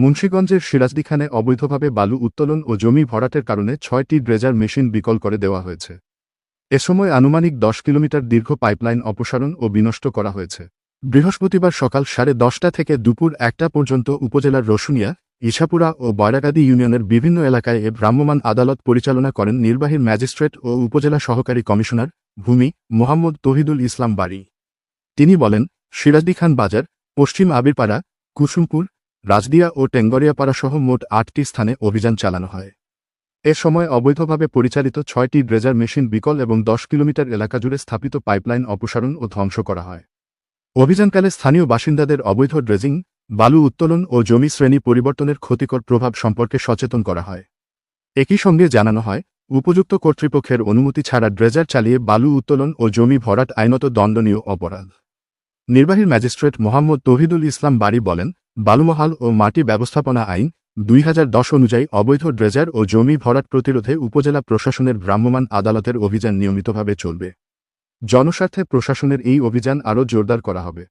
মুন্সীগঞ্জের সিরাজদিখানে অবৈধভাবে বালু উত্তোলন ও জমি ভরাটের কারণে ছয়টি ড্রেজার মেশিন বিকল করে দেওয়া হয়েছে। এ সময় আনুমানিক দশ কিলোমিটার দীর্ঘ পাইপলাইন অপসারণ ও বিনষ্ট করা হয়েছে। বৃহস্পতিবার সকাল সাড়ে দশটা থেকে দুপুর একটা পর্যন্ত উপজেলার রসুনিয়া, ইছাপুরা ও বয়রাকাদি ইউনিয়নের বিভিন্ন এলাকায় এ ভ্রাম্যমাণ আদালত পরিচালনা করেন নির্বাহী ম্যাজিস্ট্রেট ও উপজেলা সহকারী কমিশনার ভূমি মোহাম্মদ তহিদুল ইসলাম বাড়ি তিনি বলেন সিরাজদি খান বাজার, পশ্চিম আবিরপাড়া, কুসুমপুর রাজদিয়া ও টেঙ্গরিয়াপাড়া সহ মোট আটটি স্থানে অভিযান চালানো হয়। এ সময় অবৈধভাবে পরিচালিত ছয়টি ড্রেজার মেশিন বিকল এবং দশ কিলোমিটার এলাকা জুড়ে স্থাপিত পাইপলাইন অপসারণ ও ধ্বংস করা হয়। অভিযানকালে স্থানীয় বাসিন্দাদের অবৈধ ড্রেজিং, বালু উত্তোলন ও জমি শ্রেণি পরিবর্তনের ক্ষতিকর প্রভাব সম্পর্কে সচেতন করা হয়। একই সঙ্গে জানানো হয়, উপযুক্ত কর্তৃপক্ষের অনুমতি ছাড়া ড্রেজার চালিয়ে বালু উত্তোলন ও জমি ভরাট আইনত দণ্ডনীয় অপরাধ। নির্বাহী ম্যাজিস্ট্রেট মোহাম্মদ তহিদুল ইসলাম বাড়ি বলেন বালুমহাল ও মাটি ব্যবস্থাপনা আইন দুই হাজার দশ অনুযায়ী অবৈধ ড্রেজার ও জমি ভরাট প্রতিরোধে উপজেলা প্রশাসনের ভ্রাম্যমাণ আদালতের অভিযান নিয়মিতভাবে চলবে। জনস্বার্থে প্রশাসনের এই অভিযান আরও জোরদার করা হবে।